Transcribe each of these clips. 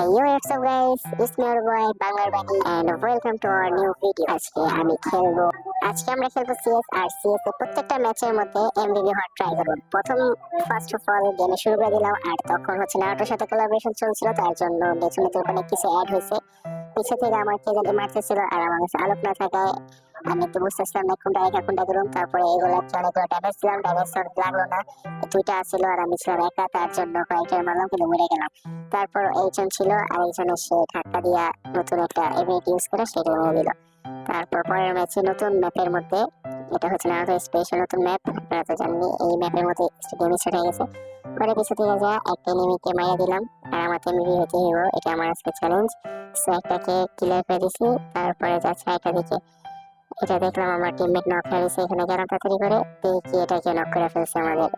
Up, guys? It's me your boy Bangar Bani and welcome to our new video. আজকে আমি খেলব আজকে আমরা খেলব সিএস আর সিএস এর প্রত্যেকটা ম্যাচের মধ্যে এমবিবি হওয়ার ট্রাই করব প্রথম ফার্স্ট অফ অল গেমে শুরু করে দিলাম আর তখন হচ্ছে নাটোর সাথে কোলাবোরেশন চলছিল, তার জন্য পেছনে তো অনেক কিছু অ্যাড হয়েছে পিছে থেকে আমার কে জানি মারতেছিল আর আমার কাছে আলোক না থাকায় আমি তো বুঝতেছিলাম না কোনটা একা, কোনটা করুম তারপরে এগুলো অনেকগুলো ড্যামেজ দিলাম ড্যামেজ লাগল না। দুইটা আসছিল আর আমি ছিলাম একা, তার জন্য কয়েকটা মারলাম, কিন্তু মরে গেলাম। তারপর এইজন ছিল আর একজনের সে ধাক্কা দিয়া নতুন একটা এবিলিটি ইউজ করে সেটা মেরে দিল তারপর পরের ম্যাচে নতুন ম্যাপের মধ্যে, এটা হচ্ছে নারুতো স্পেশাল নতুন ম্যাপ আপনারা তো জানেন এই ম্যাপের মধ্যে স্টেডিয়ামে সেট গেছে। পরে কিছু থেকে যা, একটা এনিমিকে মাইয়া দিলাম, আর আমার এমবি হতে হইব এটা আমার আজকে চ্যালেঞ্জ সো একটাকে ক্লিয়ার করে দিছি, তারপরে যাচ্ছে একটা দিকে এটা দেখলাম আমার টিমমেট নক হয়ে গেছে এখানে গেলাম তাড়াতাড়ি করে, দেখি এটাকে নক করে ফেলছে আমাদের,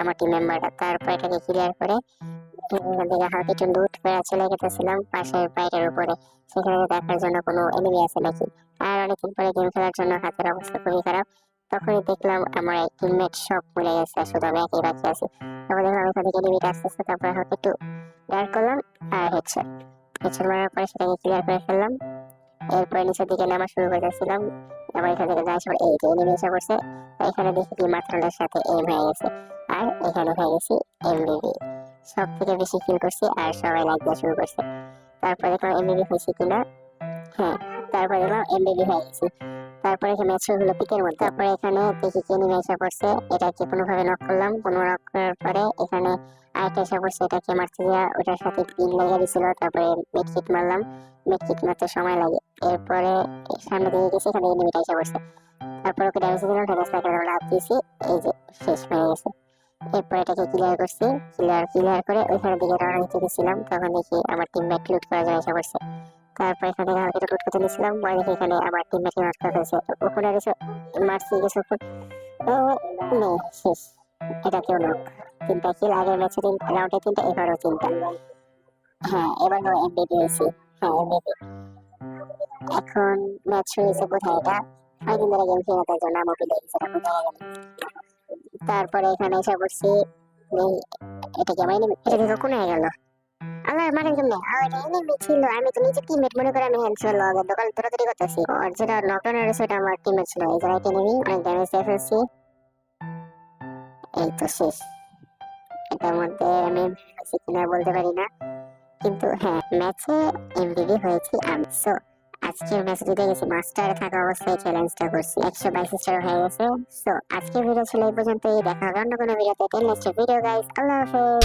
আমার টিম মেম্বারটা তারপর এটাকে ক্লিয়ার করে, এখান থেকে হালকা একটু লুট করে চলে গেছিলাম পাশের বাইরের উপরে। সেখানে দেখার জন্য কোনো এনিমি আছে নাকি? আর অনেকদিন পরে গেম খেলার জন্য হাতের অবস্থা খুবই খারাপ। তখনই দেখলাম আমার টিমমেট সব মরে গেছে, শুধু আমি একই বাকি আছি। তারপর দেখলাম এখান থেকে এনিমিটা আসতে আসতে তারপর হালকা একটু ডার করলাম আর হেডশট হেডশট মারার পরে সেটাকে ক্লিয়ার করে ফেললাম। এরপরে নিচের দিকে নামা শুরু করেছিলাম আবার এখান থেকে যাওয়ার সময় এই যে এনিমি এসে পড়ছে এখানে দেখি কি মাত্রালের সাথে এম হয়ে গেছে। আর এখানে হয়ে গেছি এমবিবি সব থেকে বেশি ফিল করছি আর সবাই লাইক দেওয়া শুরু করছে। তারপরে দেখলাম এমবিবি হয়েছে কিনা? হ্যাঁ তারপরে দেখলাম এমবিবি হয়ে গেছি। তারপরে এখানে ম্যাচ হলো পিকের মধ্যে। তারপরে এখানে দেখি কি এনিমি এসে পড়ছে এটাকে কোনোভাবে নক করলাম। কোনো নক করার পরে এখানে আরেকটা এসে পড়ছে এটাকে মারতে দেওয়া ওটার সাথে পিন লেগে দিছিল, তারপরে মেডকিট মারলাম। মেডকিট মারতে সময় লাগে। এরপরে সামনে দিকে গেছি, এখানে এনিমিটা এসে পড়ছে তারপর ওকে ড্যামেজ দিলাম ড্যামেজ তাকে লাভ দিয়েছি। এই যে, শেষ হয়ে গেছে। এরপর এটাকে ক্লিয়ার করছি। ক্লিয়ার ক্লিয়ার করে ওইখানে দিকে রওনা দিতে গেছিলাম তখন দেখি আমার টিমমেট লুট করা যায় এসে পড়ছে তারপর এখানে হালকা লুট করতে নিয়েছিলাম। পরে দেখি এখানে আমার টিমমেট লুট করে ফেলছে ওখানে কিছু মারছি কিছু ও নে শেষ। এটা কেউ নক। তিনটা কিল আগের ম্যাচে তিন রাউন্ডে তিনটা, এবারও তিনটা। হ্যাঁ এবারও এমবিপি হয়েছি। হ্যাঁ এমবিপি এখন ম্যাচ হয়েছে কোথায় এটা? কয়েকদিন ধরে গেম খেলে তার জন্য আমার লেগেছে এটা কোথায় গেল তারপরে এখানে এসে পড়ছি এটা কি আমার? এটা দেখো, কোন গেল? আল্লাহ মারেন কেমনে আ, এটা ছিল আমি তো নিজে টিমমেট মনে করে আমি হ্যান্ড ছিল আগের দোকান দৌড়াদৌড়ি করতেছি। আর যেটা নকডাউন হয়েছে এটা আমার টিমমেট ছিল এই জায়গায় enemy অনেক ড্যামেজ দিয়ে ফেলছি। এই তো শেষ। এটার মধ্যে আমি হয়েছি কিনা বলতে পারি না। কিন্তু হ্যাঁ ম্যাচে এমবিবি হয়েছি আমি। সো আজকের ম্যাচে জিতে গেছি। মাস্টার থাকা অবস্থায় চ্যালেঞ্জটা করছি। একশো বাইশ স্টার হয়ে গেছে। সো আজকের ভিডিও ছিল এই পর্যন্তই। দেখা হবে অন্য কোনো ভিডিওতে নেক্সট ভিডিও গাইস আল্লাহ হাফেজ।